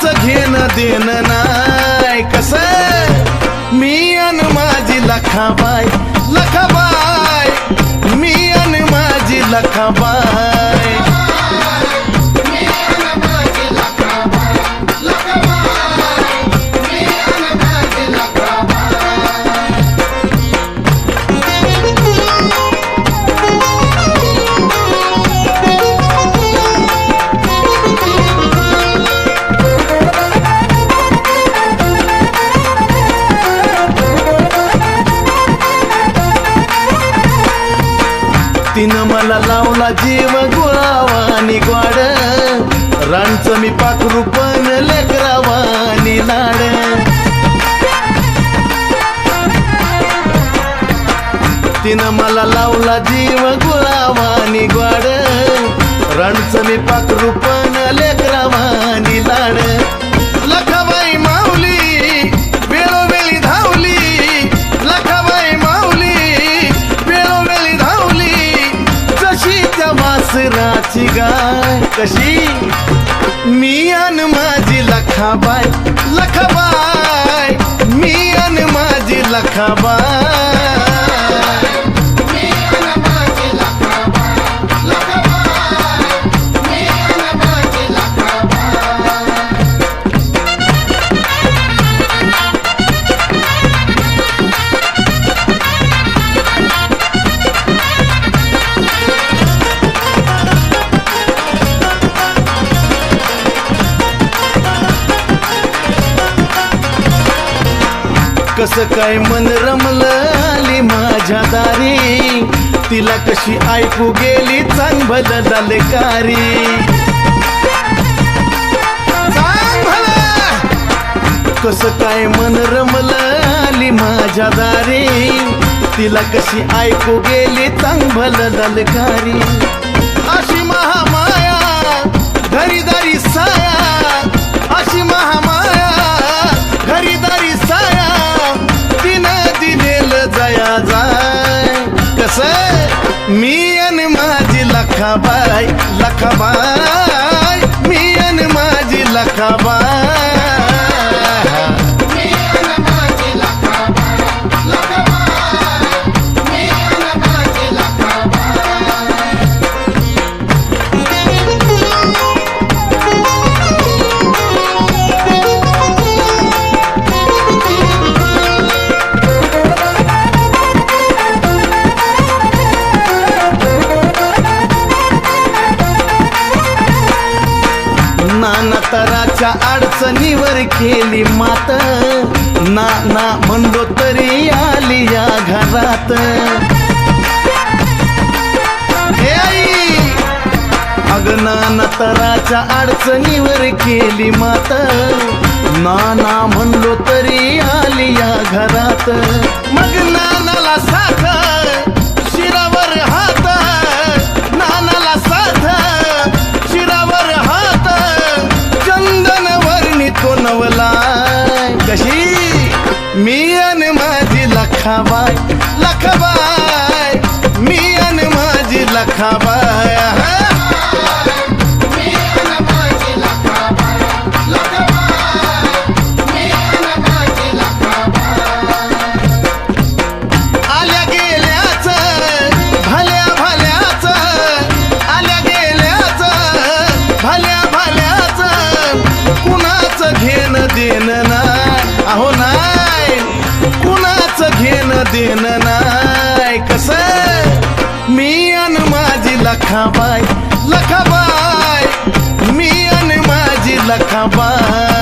कोणाच घेणं देणं नाय कस? मी अन माझी लखाबाय लखाबाय मी अन माझी लखाबाय लावला जीव गुळावानी ग्वाड राणचं मी पाखरू पण लेकरावानी लाड. तिनं मला लावला जीव गुळावानी ग्वाड राणचं मी पाखरू पण लेकरावानी लाड. वासराची गाय कशी? मी अन माझी लखाबाय लखाबाय मी अन माझी लखाबाय कसं काय मन रमलं आली माझ्या दारी? तिला कशी ऐकू गेली? चांग भल दलकारी चांग कसं काय मन रमलं आली माझ्या दारी? तिला कशी ऐकू गेली? चांग भल दलकारी अशी महा कस मी आणि माझी लखाबाई लखाबाई मी आणि माझी लखाबाई तराच्या अडचणीवर केली मात. ना ना म्हणलो तरी आली या घरात. हे तराच्या अडचणीवर केली मात. नाना म्हणलो तरी आली या घरात. मग नानाला साथ मी माझी लखाबाय लखाबाय मी आणि माझी लखाबाई देण नाय. कस? मी अन माझी लखाबाई लखाबाई मी अन माझी लखाबाई